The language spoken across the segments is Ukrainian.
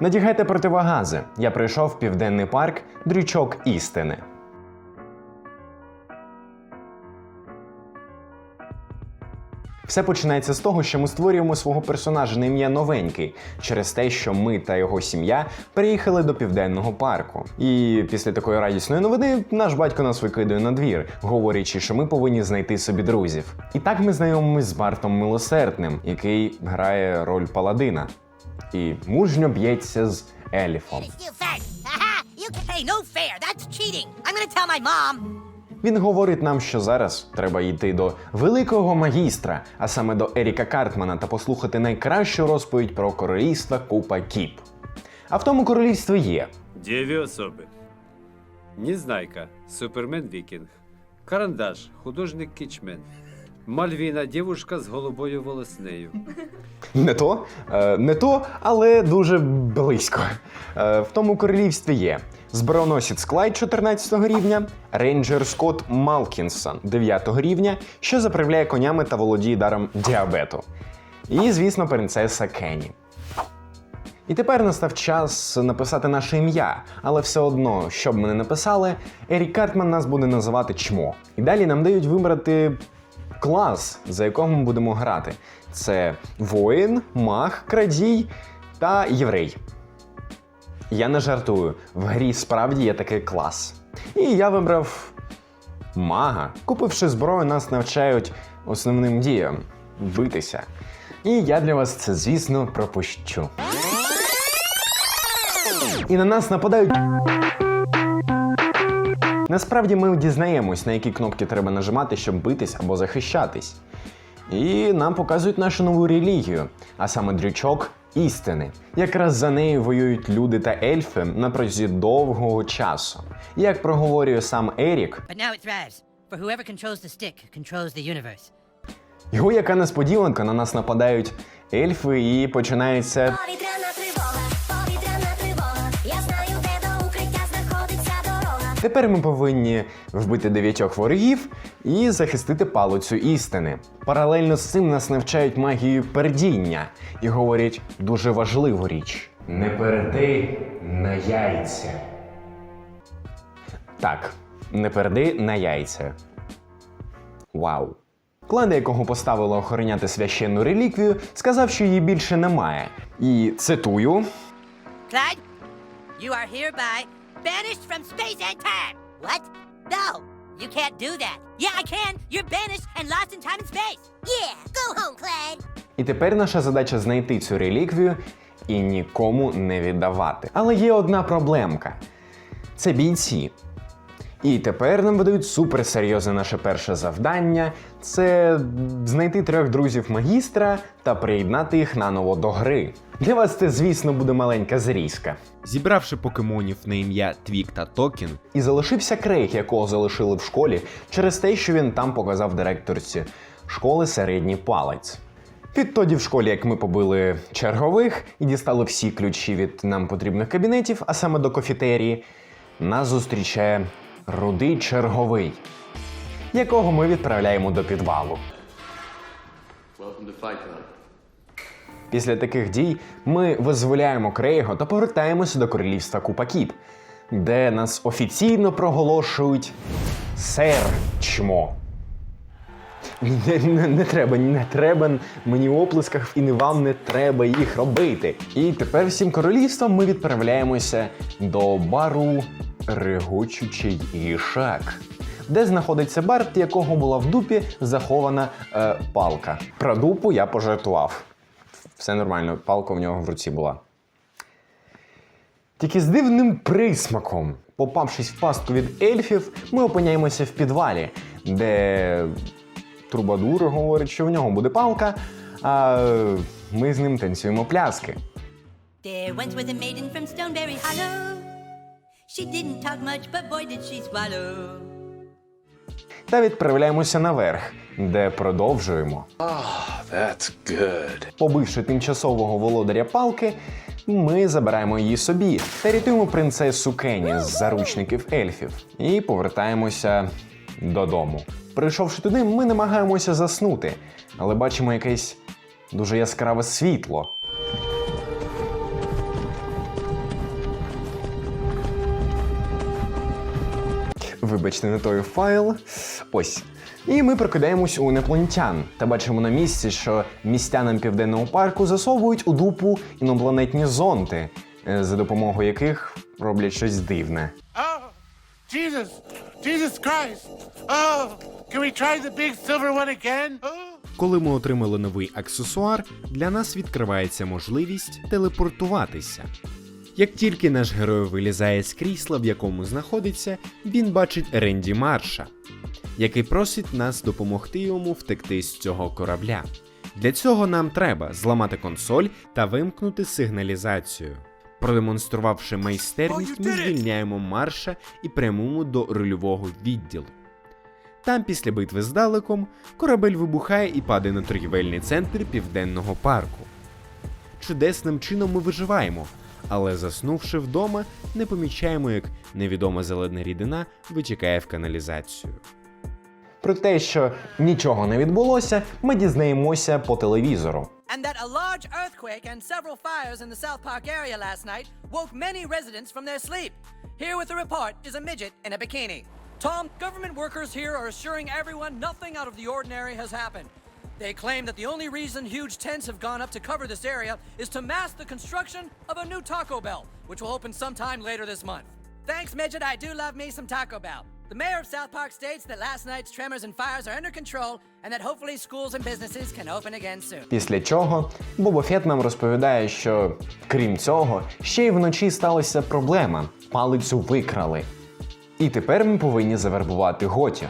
Надягайте противогази. Я прийшов в південний парк Дрючок істини. Все починається з того, що ми створюємо свого персонажа на ім'я новенький через те, що ми та його сім'я переїхали до південного парку. І після такої радісної новини наш батько нас викидує на двір, говорячи, що ми повинні знайти собі друзів. І так ми знайомимось з Бартом Милосердним, який грає роль паладина, і мужньо б'ється з ельфом. You fat! Haha! You can Hey, no fair! That's cheating! I'm gonna tell my mom! Він говорить нам, що зараз треба йти до великого магістра, а саме до Еріка Картмана, та послухати найкращу розповідь про королівство Купа Кіп. А в тому королівстві є Дві особи. Незнайка, супермен Вікінг. Карандаш, художник Кічмен. Мальвіна, дівушка з голубою волоснею. не то, е, не то, але дуже близько. Е, в тому королівстві є зброносець Клайд 14 рівня, рейнджер Скотт Малкінсон 9 рівня, що заправляє конями та володіє даром діабету. І, звісно, принцеса Кенні. І тепер настав час написати наше ім'я, але все одно, що б ми не написали, Ерік Картман нас буде називати чмо. І далі нам дають вибрати клас, за якого ми будемо грати. Це воїн, маг, крадій та єврей. Я не жартую, в грі справді є такий клас. І я вибрав мага. Купивши зброю, нас навчають основним діям битися. І я для вас це, звісно, пропущу. І на нас нападають. Насправді ми дізнаємось, на які кнопки треба нажимати, щоб битись або захищатись. І нам показують нашу нову релігію, а саме дрючок істини. Якраз за нею воюють люди та ельфи на протязі довгого часу. Як проговорює сам Ерік, його яка несподіванка на нас нападають ельфи, і починається Тепер ми повинні вбити дев'ятьох ворогів і захистити палицю істини. Паралельно з цим нас навчають магію пердіння і говорять дуже важливу річ: не перди на яйця. Так, не перди на яйця. Вау. Клан, якого поставили охороняти священну реліквію, сказав, що її більше немає. І цитую: Clyde, you are hereby banished from space and time. What? No, you can't do that. Yeah, I can. You're banished and lost in time and space. Yeah, go home, Clyde. І тепер наша задача знайти цю реліквію і нікому не віддавати. Але є одна проблемка: це бійці. І тепер нам видають суперсерйозне наше перше завдання це знайти трьох друзів магістра та приєднати їх наново до гри. Для вас це, звісно, буде маленька зрізка. Зібравши покемонів на ім'я Твік та Токен, І залишився Крейг, якого залишили в школі через те, що він там показав директорці школи середній палець. Відтоді в школі, як ми побили чергових і дістали всі ключі від нам потрібних кабінетів, а саме до кофетерії, нас зустрічає рудий черговий, якого ми відправляємо до підвалу. Після таких дій ми визволяємо Крейго та повертаємося до королівства Купакіп, де нас офіційно проголошують сер чмо. Не, не, не треба, не треба мені оплесків і не вам не треба їх робити. І тепер всім королівством ми відправляємося до бару Регочучий Їшак, де знаходиться бар, в якого була в дупі захована е, палка. Про дупу я пожартував. Все нормально, палка в нього в руці була. Тільки з дивним присмаком. Попавшись в пастку від ельфів, ми опиняємося в підвалі, де Трубадур говорить, що в нього буде палка, а ми з ним танцюємо пляски. There once was a maiden from Stoneberry Hollow. She didn't talk much, but boy did she swallow. Та відправляємося наверх, де продовжуємо. That's good. Побивши тимчасового володаря палки, ми забираємо її собі та рятуємо принцесу Кені з заручників ельфів і повертаємося додому. Прийшовши туди, ми намагаємося заснути, але бачимо якесь дуже яскраве світло. Вибачте, не той файл. Ось. І ми прокидаємось у інопланетян та бачимо на місці, що містянам південного парку засовують у дупу інопланетні зонти, е, за допомогою яких роблять щось дивне. Oh, Jesus, Jesus Christ. Oh, can we try the big silver one again? Oh. Коли ми отримали новий аксесуар, для нас відкривається можливість телепортуватися. Як тільки наш герой вилізає з крісла, в якому знаходиться, він бачить Ренді Марша, який просить нас допомогти йому втекти з цього корабля. Для цього нам треба зламати консоль та вимкнути сигналізацію. Продемонструвавши майстерність, ми звільняємо марша і прямуємо до рульового відділу. Там, після битви з далеком, корабель вибухає і падає на торгівельний центр південного парку. Чудесним чином ми виживаємо, але заснувши вдома, не помічаємо, як невідома зелена рідина витікає в каналізацію. Про те, що нічого не відбулося, ми дізнаємося по телевізору. and that a large earthquake and several fires in the South Park area last night woke many residents from their sleep. Here with the report is a midget in a bikini. Tom, government workers here are assuring everyone nothing out of the ordinary has happened. They claim that the only reason huge tents have gone up to cover this area is to mask the construction of a new Taco Bell, which will open sometime later this month. Thanks, Midget. I do love me some Taco Bell. The mayor of South Park states that last night's tremors and fires are under control and that hopefully schools and businesses can open again soon. Після чого Боба Фет нам розповідає, що крім цього, ще й вночі сталася проблема. Палицю викрали. І тепер ми повинні завербувати готів.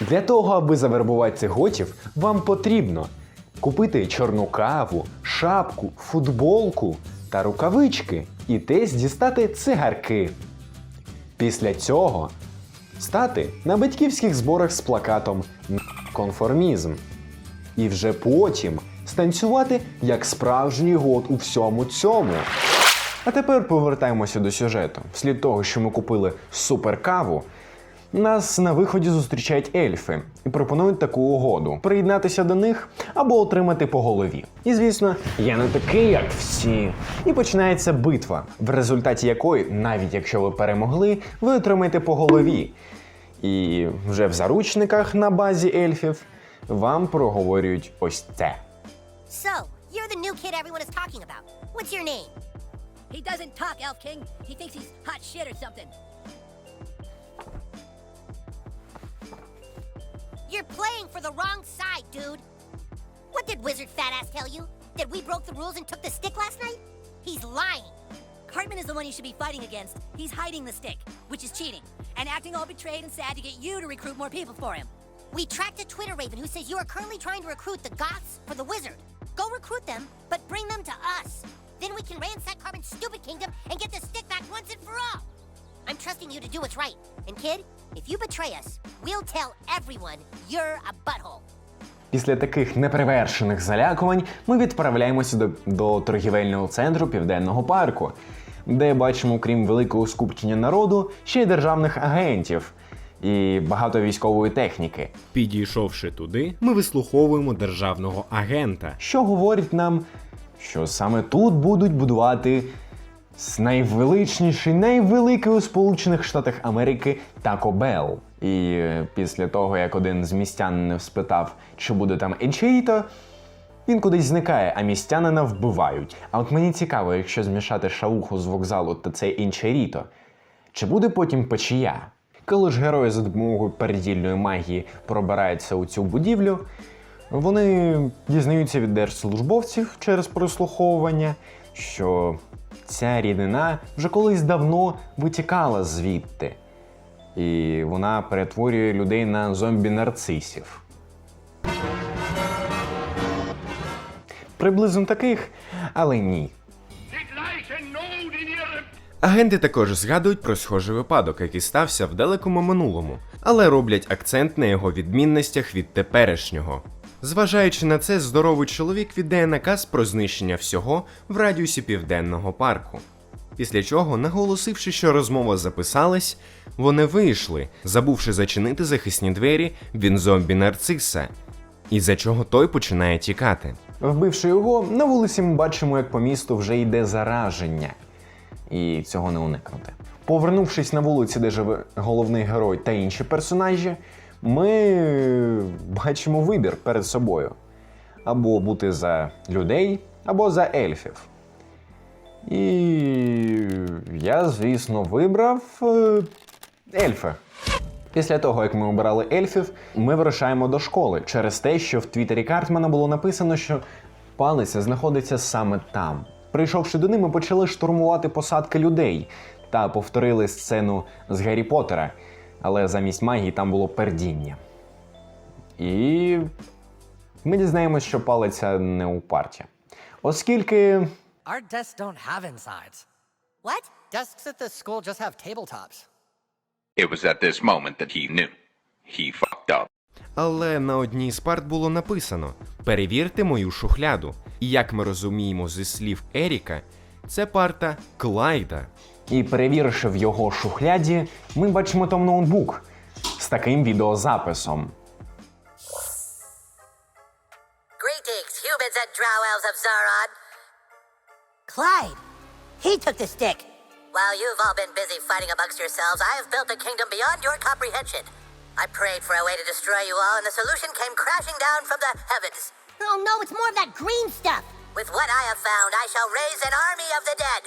Для того, аби завербувати цих готів, вам потрібно купити чорну каву, шапку, футболку та рукавички і десь дістати цигарки. Після цього стати на батьківських зборах з плакатом «Конформізм» і вже потім станцювати як справжній год у всьому цьому. А тепер повертаємося до сюжету. Вслід того, що ми купили суперкаву, нас на виході зустрічають ельфи і пропонують таку угоду: приєднатися до них або отримати по голові. І звісно, я не такий, як всі. І починається битва, в результаті якої, навіть якщо ви перемогли, ви отримаєте по голові. І вже в заручниках на базі ельфів вам проговорюють ось це. So, you're the new kid everyone is talking about. What's your name? He doesn't talk, Elf King. He thinks he's hot shit or something. You're playing for the wrong side, dude. What did Wizard Fat Ass tell you? That we broke the rules and took the stick last night? He's lying. Cartman is the one you should be fighting against. He's hiding the stick, which is cheating, and acting all betrayed and sad to get you to recruit more people for him. We tracked a Twitter raven who says you are currently trying to recruit the Goths for the Wizard. Go recruit them, but bring them to us. Then we can ransack Carbon's stupid kingdom and get the stick back once and for all. I'm trusting you to do what's right. And kid, if you betray us, we'll tell everyone you're a butthole. Після таких неперевершених залякувань ми відправляємося до, до торгівельного центру південного парку, де бачимо, крім великого скупчення народу, ще й державних агентів і багато військової техніки, Підійшовши туди, ми вислуховуємо державного агента, що говорить нам, що саме тут будуть будувати с- найвеличніший, найвеликий у Сполучених Штатах Америки Тако Белл. І е, після того, як один з містян спитав, чи буде там Енчеріто, він кудись зникає, а містянина вбивають. А от мені цікаво, якщо змішати шауху з вокзалу та цей Інчеріто, чи буде потім печія? Коли ж герої за допомогою передільної магії пробираються у цю будівлю, вони дізнаються від держслужбовців через прослуховування, що ця рідина вже колись давно витікала звідти, і вона перетворює людей на зомбі-нарцисів. Приблизно таких, але ні. Агенти також згадують про схожий випадок, який стався в далекому минулому, але роблять акцент на його відмінностях від теперішнього. Зважаючи на це, здоровий чоловік віддає наказ про знищення всього в радіусі південного парку. Після чого, наголосивши, що розмова записалась, вони вийшли, забувши зачинити захисні двері від зомбі нарциса, із-за чого той починає тікати. Вбивши його, на вулиці ми бачимо, як по місту вже йде зараження. і цього не уникнути. Повернувшись на вулиці, де живе головний герой та інші персонажі, ми бачимо вибір перед собою: або бути за людей, або за ельфів. І я, звісно, вибрав е, ельфи. Після того, як ми обирали ельфів, ми вирушаємо до школи через те, що в твіттері Картмана було написано, що палиця знаходиться саме там. Прийшовши до них, ми почали штурмувати посадки людей та повторили сцену з Гаррі Поттера, але замість магії там було пердіння. І ми дізнаємось, що палиця не у парті. Оскільки Our desks don't have insides. What? Desks at this school just have tabletops. It was at this moment that he knew. He fucked up. Але на одній з парт було написано: перевірте мою шухляду. І як ми розуміємо зі слів Еріка, це парта Клайда. І перевіривши в його шухляді, ми бачимо там ноутбук з таким відеозаписом. Greetings, humans and drow elves of Zaron. Clyde, he took the stick. While you've all been busy fighting amongst yourselves, I have built a kingdom beyond your comprehension. I prayed for a way to destroy you all, and the solution came crashing down from the heavens. Oh no, it's more of that green stuff. With what I have found, I shall raise an army of the dead.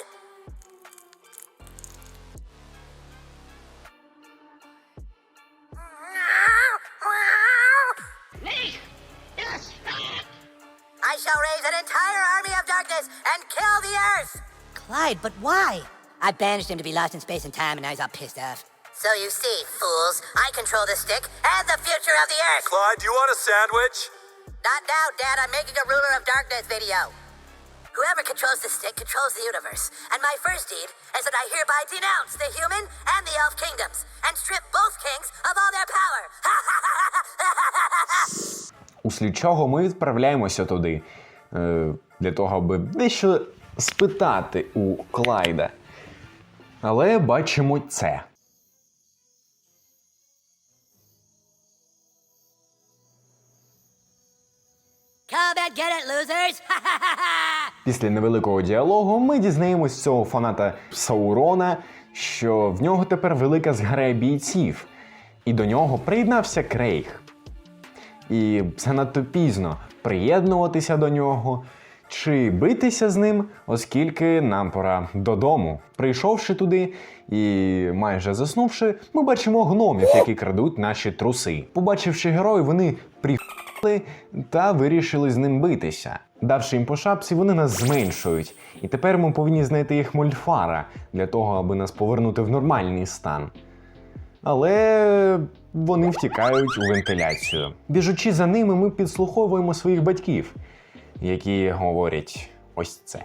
I shall raise an entire army of darkness and kill the earth! Clyde, but why? I banished him to be lost in space and time, and now he's all pissed off. So you see, fools, I control the stick and the future of the earth! Clyde, do you want a sandwich? Not now, Dad. I'm making a Ruler of Darkness video. Whoever controls the stick controls the universe. And my first deed is that I hereby denounce the human and the elf kingdoms and strip both kings of all their power. Услід чого ми відправляємося туди е, для того, аби дещо спитати у Клайда. Але бачимо це. Losers! Після невеликого діалогу ми дізнаємось цього фаната Саурона, що в нього тепер велика зграя бійців, і до нього приєднався Крейг. І занадто пізно приєднуватися до нього чи битися з ним, оскільки нам пора додому. Прийшовши туди і майже заснувши, ми бачимо гномів, які крадуть наші труси. Побачивши героїв, вони прихли та вирішили з ним битися. Давши їм по шапці, вони нас зменшують. І тепер ми повинні знайти їх мольфара для того, аби нас повернути в нормальний стан. Але вони втікають у вентиляцію. Біжучи за ними, ми підслуховуємо своїх батьків, які говорять ось це.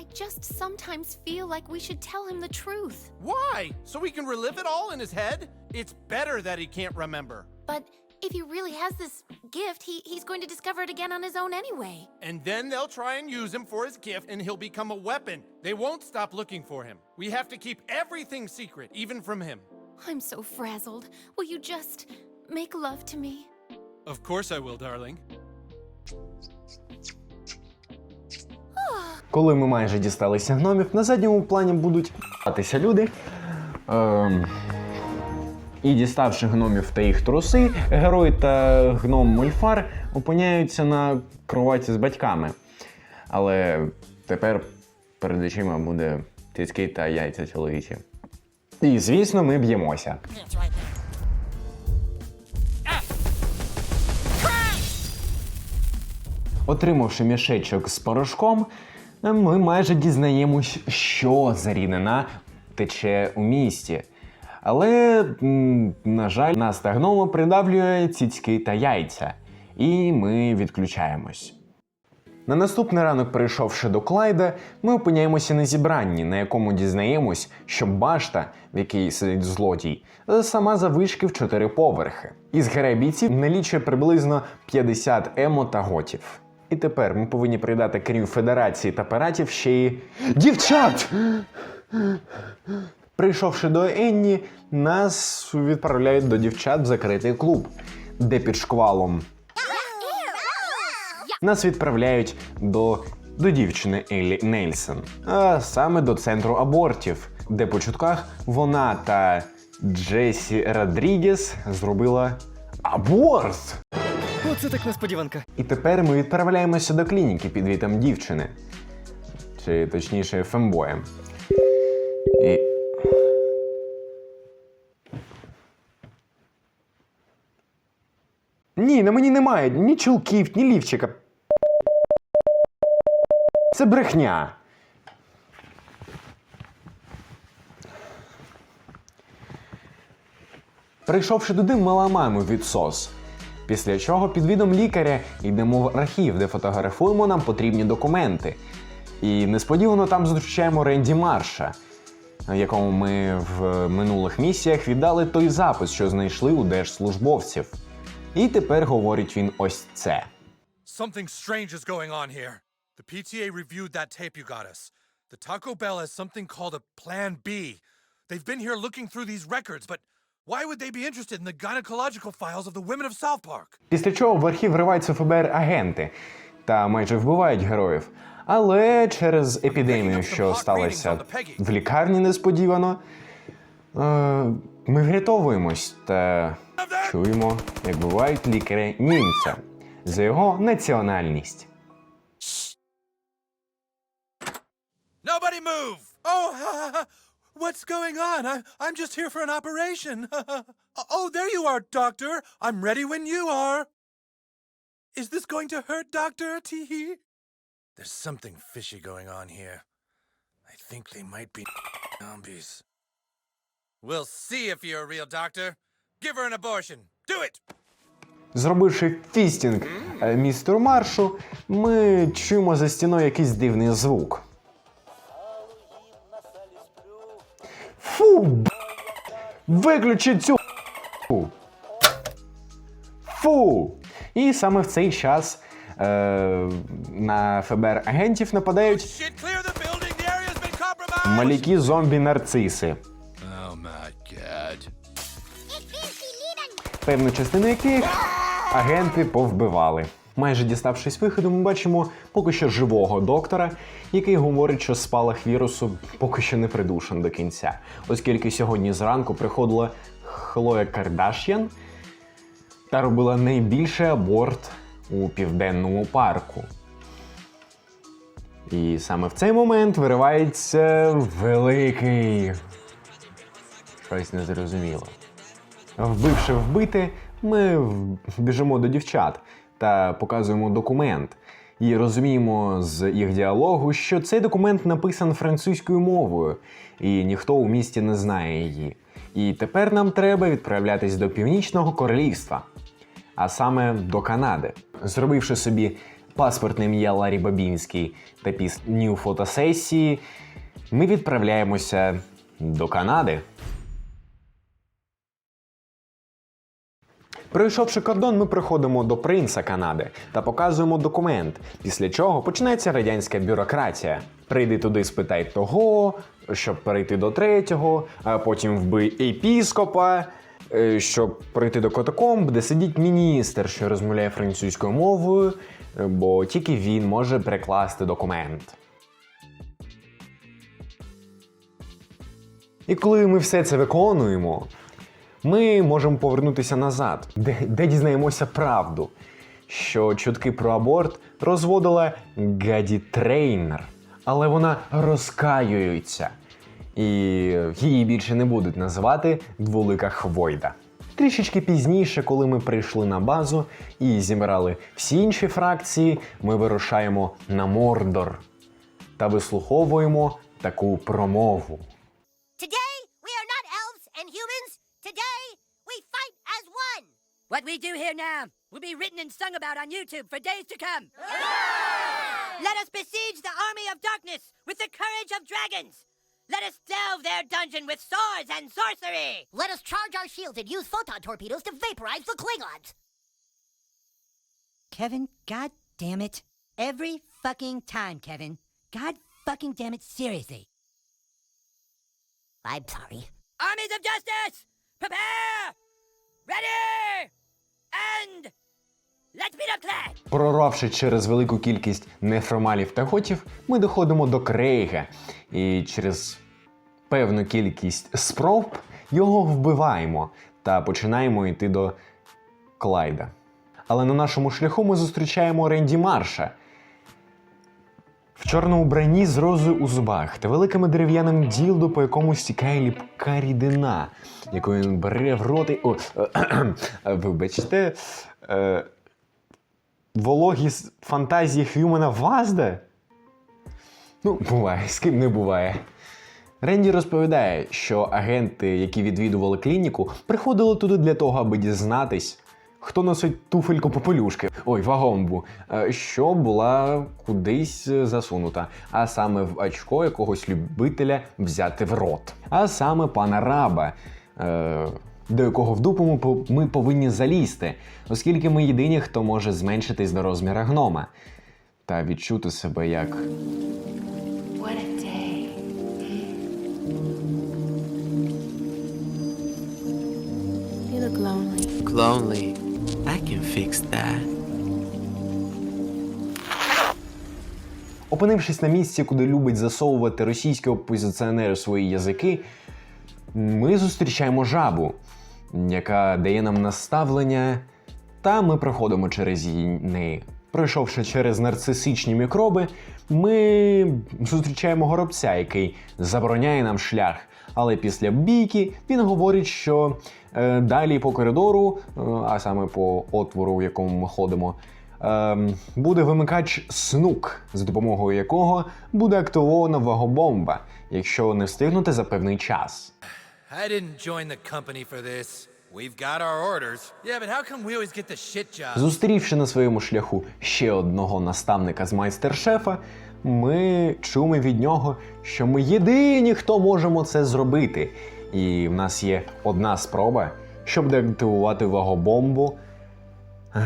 I just sometimes feel like we should tell him the truth. Why? So we can relive it all in his head? It's better that he can't remember. But if he really has this gift, he, he's going to discover it again on his own anyway. And then they'll try and use him for his gift, and he'll become a weapon. They won't stop looking for him. We have to keep everything secret, even from him. I'm so frazzled. Will you just make love to me? Of course I will, darling. Коли ми майже дісталися гномів, на задньому плані будуть ***тися люди. Ем... І діставши гномів та їх труси, герой та гном Мольфар опиняються на кроваті з батьками. Але тепер перед очима буде тицьки та яйця чоловічі. І звісно, ми б'ємося. Отримавши мішечок з порошком, ми майже дізнаємось, що за рідина тече у місті. Але, на жаль, нас та придавлює цицьки та яйця, і ми відключаємось. На наступний ранок, прийшовши до Клайда, ми опиняємося на зібранні, на якому дізнаємось, що башта, в якій сидить злодій, сама завишки в чотири поверхи. Із гри бійців налічує приблизно 50 емо та готів. І тепер ми повинні придати крім федерації та пиратів ще й дівчат. Прийшовши до Енні, нас відправляють до дівчат в закритий клуб, де під шквалом нас відправляють до до дівчини Еллі Нельсон, а саме до центру абортів, де по чутках вона та Джесі Родрігес зробила аборт. Оце так несподіванка. І тепер ми відправляємося до клініки під вітом дівчини. Чи точніше фембоєм. І... Ні, на мені немає ні чулків, ні лівчика. Це брехня. Прийшовши туди, ми ламаємо відсос. Після чого під відом лікаря йдемо в архів, де фотографуємо нам потрібні документи. І несподівано там зустрічаємо Ренді Марша, якому ми в минулих місіях віддали той запис, що знайшли у держслужбовців. І тепер говорить він ось це. Something strange is going on here. The PTA reviewed that tape you got us. The Taco Bell has something called a Plan B. They've been here looking through these records, but why would they be interested in the gynecological files of the women of South Park? Після чого в архів вриваються ФБР агенти та майже вбивають героїв. Але через епідемію, що сталася в лікарні несподівано, е, ми врятовуємось та чуємо, як бувають лікарі німця за його національність. Nobody move! Oh, what's going on? I, I'm just here for an operation. oh, there you are, Doctor. I'm ready when you are. Is this going to hurt, Doctor? Teehee? There's something fishy going on here. I think they might be zombies. We'll see if you're a real doctor. Give her an abortion. Do it! Зробивши фістінг е, містеру Маршу, ми чуємо за стіною якийсь дивний звук. Фу! б***ь! Виключи цю фу! Фу! І саме в цей час е, на ФБР агентів нападають Shit, clear the building. The area's been compromised. малякі зомбі-нарциси, певну частину яких агенти повбивали. Майже діставшись виходу, ми бачимо поки що живого доктора, який говорить, що спалах вірусу поки що не придушен до кінця, оскільки сьогодні зранку приходила Хлоя Кардаш'ян та робила найбільший аборт у південному парку. І саме в цей момент виривається великий. Щось незрозуміло. Вбивши вбити, ми біжимо до дівчат та показуємо документ. І розуміємо з їх діалогу, що цей документ написан французькою мовою, і ніхто у місті не знає її. І тепер нам треба відправлятись до Північного Королівства, а саме до Канади. Зробивши собі паспортне ім'я Ларі Бабінський та пісню фотосесії, ми відправляємося до Канади. Пройшовши кордон, ми приходимо до принца Канади та показуємо документ, після чого починається радянська бюрократія. Прийди туди, спитай того, щоб перейти до третього, а потім вбий епіскопа, е, щоб прийти до катакомб, де сидить міністр, що розмовляє французькою мовою, е, бо тільки він може перекласти документ. І коли ми все це виконуємо, ми можемо повернутися назад, де, де дізнаємося правду, що чутки про аборт розводила Гаді Трейнер, але вона розкаюється, і її більше не будуть називати Дволика Хвойда. Трішечки пізніше, коли ми прийшли на базу і зібрали всі інші фракції, ми вирушаємо на Мордор та вислуховуємо таку промову. What we do here now will be written and sung about on YouTube for days to come. Let us besiege the army of darkness with the courage of dragons. Let us delve their dungeon with swords and sorcery. Let us charge our shields and use photon torpedoes to vaporize the Klingons. Kevin, god damn it. Every fucking time, Kevin. God fucking damn it, seriously. I'm sorry. Armies of justice! Prepare! Ready! And let me up Clyde! Прорвавши через велику кількість неформалів та готів, ми доходимо до Крейга і через певну кількість спроб його вбиваємо та починаємо йти до Клайда. Але на нашому шляху ми зустрічаємо Ренді Марша. В чорному вбранні з розою у зубах та великими дерев'яним ділдо, по якому стікає ліпка рідина, яку він бере в рот і... О, вибачте. Е, вологі фантазії Х'юмана Вазда? Ну, буває, з ким не буває. Ренді розповідає, що агенти, які відвідували клініку, приходили туди для того, аби дізнатись, хто носить туфельку попелюшки, ой, вагомбу, е, що була кудись е, засунута, а саме в очко якогось любителя взяти в рот. А саме пана раба. Е, до якого в дупу ми повинні залізти, оскільки ми єдині, хто може зменшитись до розміра гнома та відчути себе як What a day. You look lonely. I can fix that. Опинившись на місці, куди любить засовувати російські опозиціонери свої язики, ми зустрічаємо жабу, яка дає нам наставлення, та ми проходимо через її неї. Пройшовши через нарцисичні мікроби, ми зустрічаємо горобця, який забороняє нам шлях. Але після бійки він говорить, що далі по коридору, е, а саме по отвору, в якому ми ходимо, ем, буде вимикач снук, за допомогою якого буде активована вагобомба, якщо не встигнути за певний час. I didn't join the company for this. We've got our orders. Yeah, but how come we always get the shit job? Зустрівши на своєму шляху ще одного наставника з майстер-шефа, ми чуємо від нього, що ми єдині, хто можемо це зробити. І в нас є одна спроба, щоб деактивувати вагобомбу е,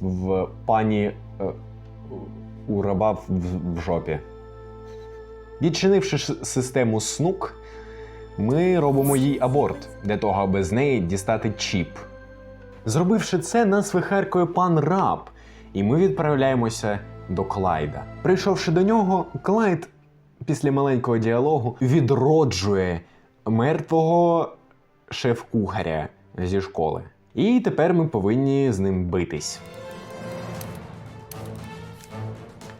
в пані е, у раба в, жопі. Відчинивши систему снук, ми робимо їй аборт для того, аби з неї дістати чіп. Зробивши це, нас вихаркує пан раб, і ми відправляємося до Клайда. Прийшовши до нього, Клайд після маленького діалогу відроджує мертвого шеф-кухаря зі школи. І тепер ми повинні з ним битись.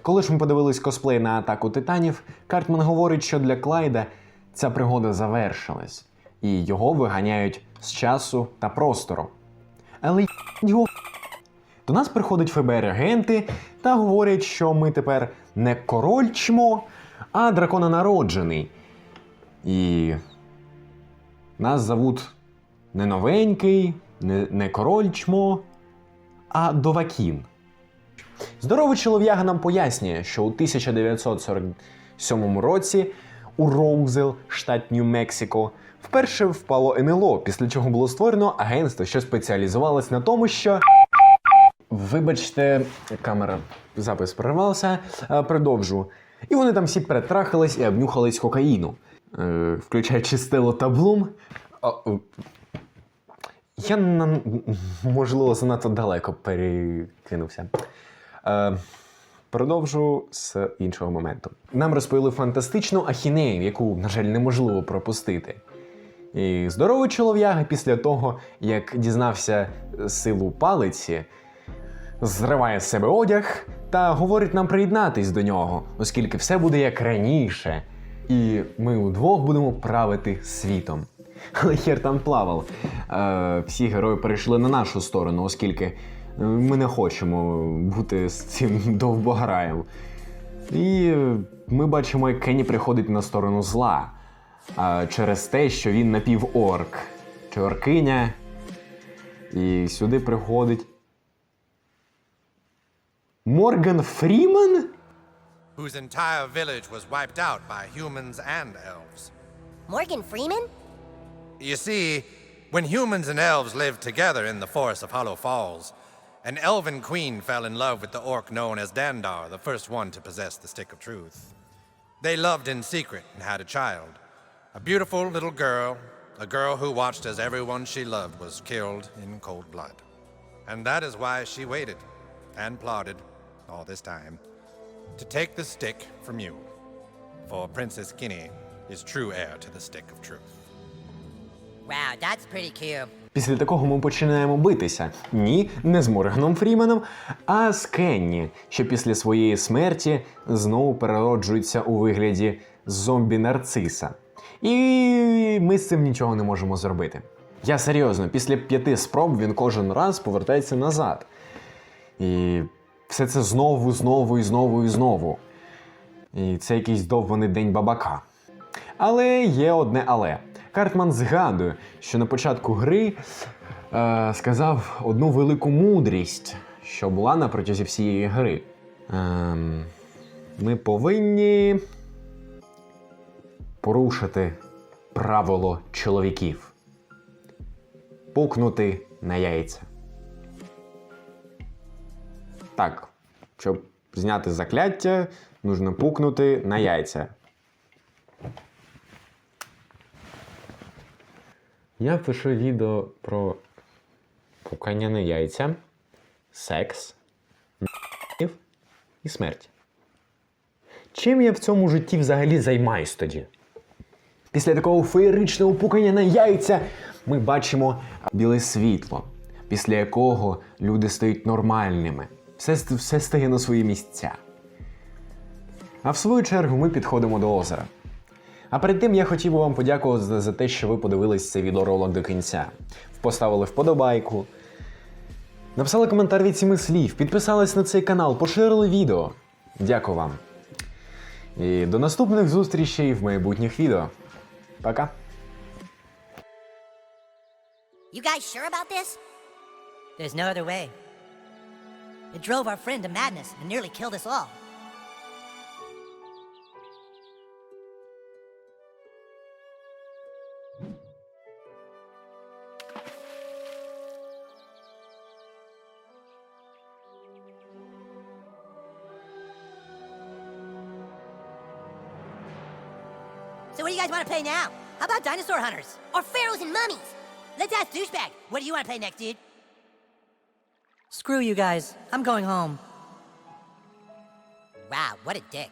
Коли ж ми подивились косплей на атаку титанів, Картман говорить, що для Клайда ця пригода завершилась, і його виганяють з часу та простору. Але його до нас приходять ФБР-агенти та говорять, що ми тепер не король чмо, а дракононароджений. І нас зовуть не новенький, не, не король чмо, а Довакін. Здоровий чолов'яга нам пояснює, що у 1947 році у Роузел, штат Нью-Мексико, вперше впало НЛО, після чого було створено агентство, що спеціалізувалось на тому, що. Вибачте, камера запис перервався, Е, продовжу. І вони там всі перетрахались і обнюхались кокаїну, е, включаючи Стело та Блум. А, е, я на, можливо занадто далеко перекинувся. Е, продовжу з іншого моменту. Нам розповіли фантастичну ахінею, яку, на жаль, неможливо пропустити. І здоровий чолов'яга після того, як дізнався силу палиці, зриває з себе одяг та говорить нам приєднатись до нього, оскільки все буде як раніше. І ми удвох будемо правити світом. Але хер там плавав. Е, всі герої перейшли на нашу сторону, оскільки е, ми не хочемо бути з цим довбограєм. І е, ми бачимо, як Кенні приходить на сторону зла. А через те, що він напіворк чи оркиня. І сюди приходить. Morgan Freeman? Whose entire village was wiped out by humans and elves. Morgan Freeman? You see, when humans and elves lived together in the forest of Hollow Falls, an elven queen fell in love with the orc known as Dandar, the first one to possess the Stick of Truth. They loved in secret and had a child. A beautiful little girl, a girl who watched as everyone she loved was killed in cold blood. And that is why she waited and plotted all this time to take the stick from you. For Princess Guinea is true heir to the stick of truth. Wow, that's pretty cute. Після такого ми починаємо битися. Ні, не з Морганом Фріменом, а з Кенні, що після своєї смерті знову перероджується у вигляді зомбі-нарциса. І ми з цим нічого не можемо зробити. Я серйозно, після п'яти спроб він кожен раз повертається назад. І все це знову, знову і знову і знову. І це якийсь довбаний день бабака. Але є одне але. Картман згадує, що на початку гри е, сказав одну велику мудрість, що була на протязі всієї гри. Ем, ми повинні порушити правило чоловіків. Пукнути на яйця. Так, щоб зняти закляття, нужно пукнути на яйця. Я пишу відео про пукання на яйця, секс, н***ів і смерть. Чим я в цьому житті взагалі займаюсь тоді? Після такого феєричного пукання на яйця ми бачимо біле світло, після якого люди стають нормальними. Все, все стає на свої місця. А в свою чергу ми підходимо до озера. А перед тим я хотів би вам подякувати за, за те, що ви подивились цей відеоролик до кінця. Поставили вподобайку, написали коментар від сіми слів, підписались на цей канал, поширили відео. Дякую вам. І до наступних зустрічей в майбутніх відео. Пока. You guys sure about this? There's no other way. It drove our friend to madness and nearly killed us all. So what do you guys want to play now? How about Dinosaur Hunters? Or pharaohs and mummies? Let's ask Douchebag. What do you want to play next, dude? Screw you guys. I'm going home. Wow, what a dick.